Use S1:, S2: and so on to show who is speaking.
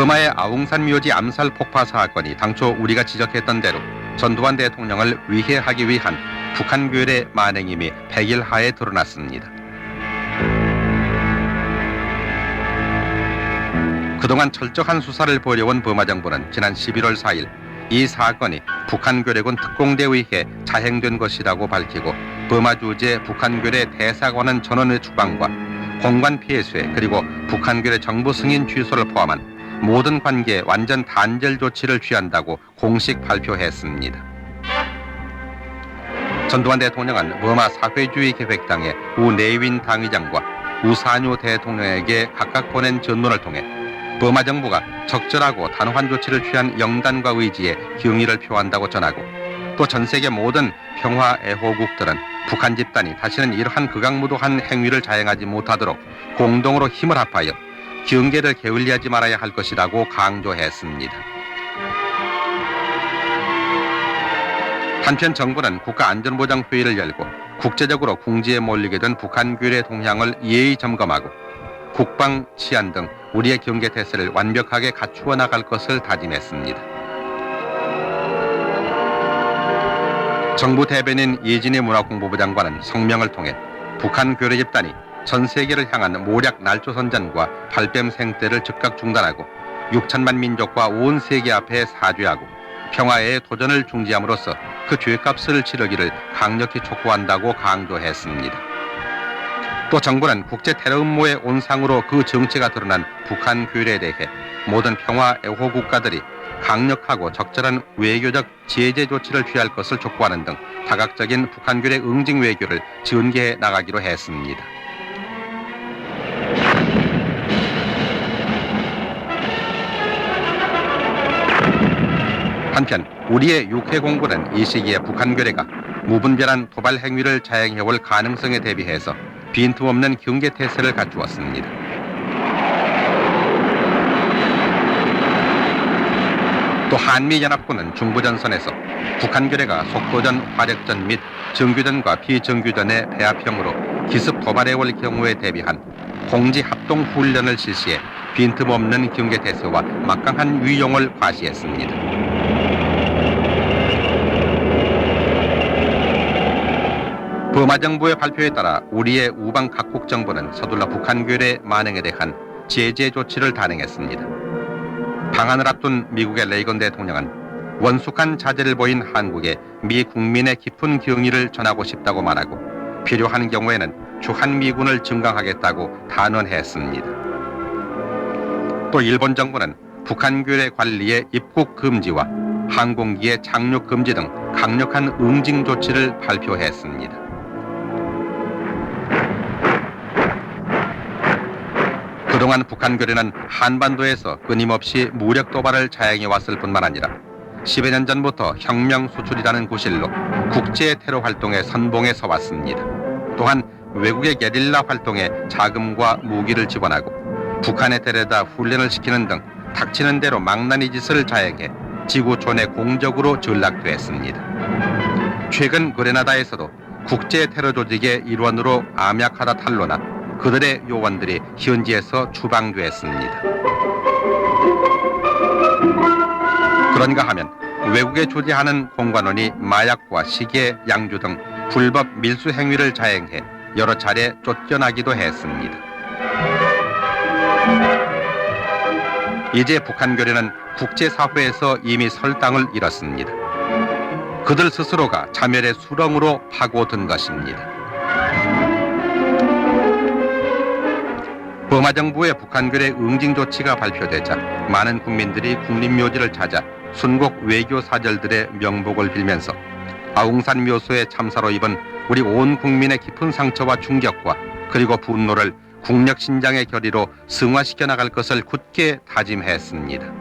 S1: 버마의 아웅산 묘지 암살 폭파 사건이 당초 우리가 지적했던 대로 전두환 대통령을 위해하기 위한 북한 괴뢰 만행임이 100일 하에 드러났습니다. 그동안 철저한 수사를 벌여온 버마 정부는 지난 11월 4일 이 사건이 북한 괴뢰군 특공대에 의해 자행된 것이라고 밝히고 버마 주재 북한 괴뢰 대사관원 전원의 추방과 공관 폐쇄 그리고 북한 괴뢰 정부 승인 취소를 포함한 모든 관계에 완전 단절 조치를 취한다고 공식 발표했습니다. 전두환 대통령은 버마 사회주의 계획당의 우 내윈 당의장과 우사뉴 대통령에게 각각 보낸 전문을 통해 버마 정부가 적절하고 단호한 조치를 취한 영단과 의지에 경의를 표한다고 전하고 또 전 세계 모든 평화 애호국들은 북한 집단이 다시는 이러한 극악무도한 행위를 자행하지 못하도록 공동으로 힘을 합하여 경계를 게을리하지 말아야 할 것이라고 강조했습니다. 한편 정부는 국가안전보장회의를 열고 국제적으로 궁지에 몰리게 된 북한 괴뢰 동향을 예의 점검하고 국방, 치안 등 우리의 경계 태세를 완벽하게 갖추어 나갈 것을 다짐했습니다. 정부 대변인 이진희 문화공보부 장관은 성명을 통해 북한 괴뢰 집단이 전 세계를 향한 모략 날조선전과 발뺌 생태를 즉각 중단하고 6천만 민족과 온 세계 앞에 사죄하고 평화의 도전을 중지함으로써 그 죄값을 치르기를 강력히 촉구한다고 강조했습니다. 또 정부는 국제 테러 음모의 온상으로 그 정체가 드러난 북한 괴뢰에 대해 모든 평화 애호 국가들이 강력하고 적절한 외교적 제재 조치를 취할 것을 촉구하는 등 다각적인 북한 괴뢰 응징 외교를 전개해 나가기로 했습니다. 한편 우리의 육해 공군은 이 시기에 북한 괴뢰가 무분별한 도발 행위를 자행해올 가능성에 대비해서 빈틈없는 경계 태세를 갖추었습니다. 또 한미연합군은 중부전선에서 북한 괴뢰가 속도전, 화력전 및 정규전과 비정규전의 배합형으로 기습 도발해올 경우에 대비한 공지 합동 훈련을 실시해 빈틈없는 경계 태세와 막강한 위용을 과시했습니다. 버마 정부의 발표에 따라 우리의 우방 각국 정부는 서둘러 북한 괴뢰 만행에 대한 제재 조치를 단행했습니다. 방한을 앞둔 미국의 레이건 대통령은 원숙한 자제를 보인 한국에 미 국민의 깊은 경의를 전하고 싶다고 말하고 필요한 경우에는 주한 미군을 증강하겠다고 단언했습니다. 또 일본 정부는 북한 괴뢰 관리의 입국 금지와 항공기의 착륙 금지 등 강력한 응징 조치를 발표했습니다. 그동안 북한 괴뢰는 한반도에서 끊임없이 무력 도발을 자행해 왔을 뿐만 아니라 10여 년 전부터 혁명 수출이라는 구실로 국제 테러 활동에 선봉에 서왔습니다. 또한 외국의 게릴라 활동에 자금과 무기를 지원하고 북한에 데려다 훈련을 시키는 등 닥치는 대로 망나니 짓을 자행해 지구촌에 공적으로 전락됐습니다. 최근 그레나다에서도 국제 테러 조직의 일원으로 암약하다 탄로나 그들의 요원들이 현지에서 추방됐습니다. 그런가 하면 외국에 존재하는 공관원이 마약과 시계, 양주 등 불법 밀수 행위를 자행해 여러 차례 쫓겨나기도 했습니다. 이제 북한 교련은 국제사회에서 이미 설당을 잃었습니다. 그들 스스로가 자멸의 수렁으로 파고든 것입니다. 버마 정부의 북한글의 응징 조치가 발표되자 많은 국민들이 국립묘지를 찾아 순국 외교 사절들의 명복을 빌면서 아웅산 묘소의 참사로 입은 우리 온 국민의 깊은 상처와 충격과 그리고 분노를 국력 신장의 결의로 승화시켜 나갈 것을 굳게 다짐했습니다.